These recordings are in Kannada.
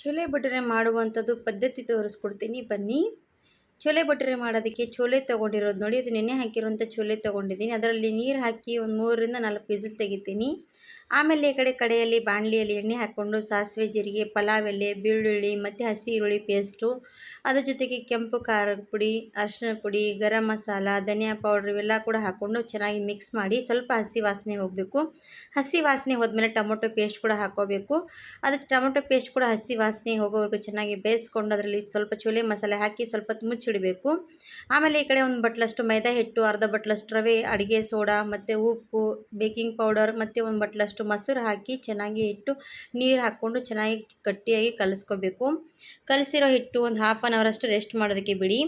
ಚೋಲೆ ಭಟೂರೆ ಮಾಡುವಂಥದ್ದು ಪದ್ಧತಿ ತೋರಿಸ್ಕೊಡ್ತೀನಿ. ಬನ್ನಿ. ಚೋಲೆ ಭಟೂರೆ ಮಾಡೋದಕ್ಕೆ ಚೋಲೆ ತೊಗೊಂಡಿರೋದು ನೋಡಿ, ಅದು ನೆನೆ ಹಾಕಿರುವಂಥ ಚೋಲೆ ತೊಗೊಂಡಿದ್ದೀನಿ. ಅದರಲ್ಲಿ ನೀರು ಹಾಕಿ ಒಂದು ಮೂರರಿಂದ ನಾಲ್ಕು ವಿಸಿಲ್ ತೆಗಿತೀನಿ. ಆಮೇಲೆ ಈ ಕಡೆ ಕಡೆಯಲ್ಲಿ ಬಾಣಲಿಯಲ್ಲಿ ಎಣ್ಣೆ ಹಾಕ್ಕೊಂಡು ಸಾಸಿವೆ ಜೀರಿಗೆ, ಪಲಾವ್ ಎಲೆ, ಬೆಳ್ಳುಳ್ಳಿ, ಮತ್ತು ಹಸಿ ಈರುಳ್ಳಿ ಪೇಸ್ಟು ಅದ್ರ ಜೊತೆಗೆ ಕೆಂಪು ಖಾರದ ಪುಡಿ, ಅರಿಶಿನ ಪುಡಿ, ಗರಂ ಮಸಾಲ, ಧನಿಯಾ ಪೌಡ್ರ್ ಇವೆಲ್ಲ ಕೂಡ ಹಾಕ್ಕೊಂಡು ಚೆನ್ನಾಗಿ ಮಿಕ್ಸ್ ಮಾಡಿ ಸ್ವಲ್ಪ ಹಸಿ ವಾಸನೆ ಹೋಗಬೇಕು. ಹಸಿ ವಾಸನೆ ಹೋದ್ಮೇಲೆ ಟೊಮೊಟೊ ಪೇಸ್ಟ್ ಕೂಡ ಹಾಕೋಬೇಕು. ಅದಕ್ಕೆ ಟೊಮೊಟೊ ಪೇಸ್ಟ್ ಕೂಡ ಹಸಿ ವಾಸನೆ ಹೋಗೋವರೆಗೂ ಚೆನ್ನಾಗಿ ಬೇಯಿಸ್ಕೊಂಡು ಅದರಲ್ಲಿ ಸ್ವಲ್ಪ ಚೋಲೆ ಮಸಾಲೆ ಹಾಕಿ ಸ್ವಲ್ಪ ಮುಚ್ಚಿಡಬೇಕು. ಆಮೇಲೆ ಈ ಕಡೆ ಒಂದು ಬಟ್ಲಷ್ಟು ಮೈದಾ ಹಿಟ್ಟು, ಅರ್ಧ ಬಟ್ಲಷ್ಟು ರವೆ, ಅಡುಗೆ ಸೋಡಾ, ಮತ್ತು ಉಪ್ಪು, ಬೇಕಿಂಗ್ ಪೌಡರ್ ಮತ್ತು ಒಂದು ಬಟ್ಲಷ್ಟು ಮೊಸರು ಹಾಕಿ ಚೆನ್ನಾಗಿ ಇಟ್ಟು ನೀರು ಹಾಕ್ಕೊಂಡು ಚೆನ್ನಾಗಿ ಗಟ್ಟಿಯಾಗಿ ಕಲಿಸ್ಕೋಬೇಕು. ಕಲಸಿರೋ ಹಿಟ್ಟು ಒಂದು ಹಾಫ್ ಆನ್ ಅವರ್ ಅಷ್ಟು ರೆಸ್ಟ್ ಮಾಡೋದಕ್ಕೆ ಬಿಡಿ.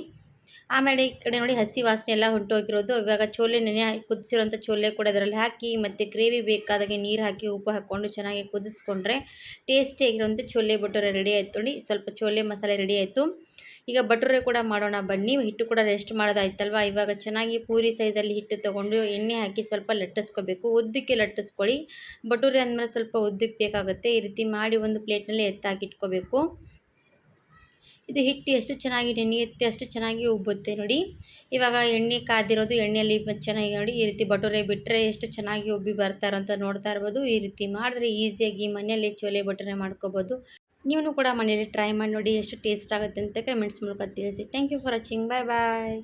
ಆಮೇಲೆ ಈ ಕಡೆ ನೋಡಿ ಹಸಿ ವಾಸನೆ ಎಲ್ಲ ಹೊಂಟೋಗಿರೋದು ಇವಾಗ ಚೋಲೆ ನೆನೆ ಕುದಿಸಿರೋಂಥ ಚೋಲೆ ಕೂಡ ಅದರಲ್ಲಿ ಹಾಕಿ ಮತ್ತು ಗ್ರೇವಿ ಬೇಕಾದಾಗೆ ನೀರು ಹಾಕಿ ಉಪ್ಪು ಹಾಕ್ಕೊಂಡು ಚೆನ್ನಾಗಿ ಕುದಿಸ್ಕೊಂಡ್ರೆ ಟೇಸ್ಟಿಯಾಗಿರೋಂಥ ಚೋಲೆ ಬಟೋರೆ ರೆಡಿ ಆಯ್ತು ನೋಡಿ. ಸ್ವಲ್ಪ ಚೋಲೆ ಮಸಾಲೆ ರೆಡಿ ಆಯಿತು. ಈಗ ಭಟೂರೆ ಕೂಡ ಮಾಡೋಣ, ಬನ್ನಿ. ಹಿಟ್ಟು ಕೂಡ ರೆಸ್ಟ್ ಮಾಡೋದಾಯ್ತಲ್ವ? ಇವಾಗ ಚೆನ್ನಾಗಿ ಪೂರಿ ಸೈಜಲ್ಲಿ ಹಿಟ್ಟು ತೊಗೊಂಡು ಎಣ್ಣೆ ಹಾಕಿ ಸ್ವಲ್ಪ ಲಟ್ಟಿಸ್ಕೋಬೇಕು. ಉದ್ದಕ್ಕೆ ಲಟ್ಟಿಸ್ಕೊಳ್ಳಿ. ಭಟೂರೆ ಅಂದಮೇಲೆ ಸ್ವಲ್ಪ ಉದ್ದಕ್ಕೆ ಬೇಕಾಗುತ್ತೆ. ಈ ರೀತಿ ಮಾಡಿ ಒಂದು ಪ್ಲೇಟ್ನಲ್ಲಿ ಎತ್ತಾಕಿಟ್ಕೋಬೇಕು. ಇದು ಹಿಟ್ಟು ಎಷ್ಟು ಚೆನ್ನಾಗಿ ನೆನೆಯುತ್ತೆ ಅಷ್ಟು ಚೆನ್ನಾಗಿ ಉಬ್ಬುತ್ತೆ ನೋಡಿ. ಇವಾಗ ಎಣ್ಣೆ ಕಾದಿರೋದು ಎಣ್ಣೆಯಲ್ಲಿ ಚೆನ್ನಾಗಿ ನೋಡಿ ಈ ರೀತಿ ಭಟೂರೆ ಬಿಟ್ಟರೆ ಎಷ್ಟು ಚೆನ್ನಾಗಿ ಉಬ್ಬಿ ಬರ್ತಾರಂತ ನೋಡ್ತಾ ಇರ್ಬೋದು. ಈ ರೀತಿ ಮಾಡಿದ್ರೆ ಈಸಿಯಾಗಿ ಮನೆಯಲ್ಲಿ ಚೋಲೆ ಭಟೂರೆ ಮಾಡ್ಕೋಬೋದು. ನೀವು ಕೂಡ ಮನೇಲಿ ಟ್ರೈ ಮಾಡಿ ನೋಡಿ ಎಷ್ಟು ಟೇಸ್ಟ್ ಆಗುತ್ತೆ ಅಂತ ಕಮೆಂಟ್ಸ್ ಮೂಲಕ ತಿಳಿಸಿ. Thank you for watching bye bye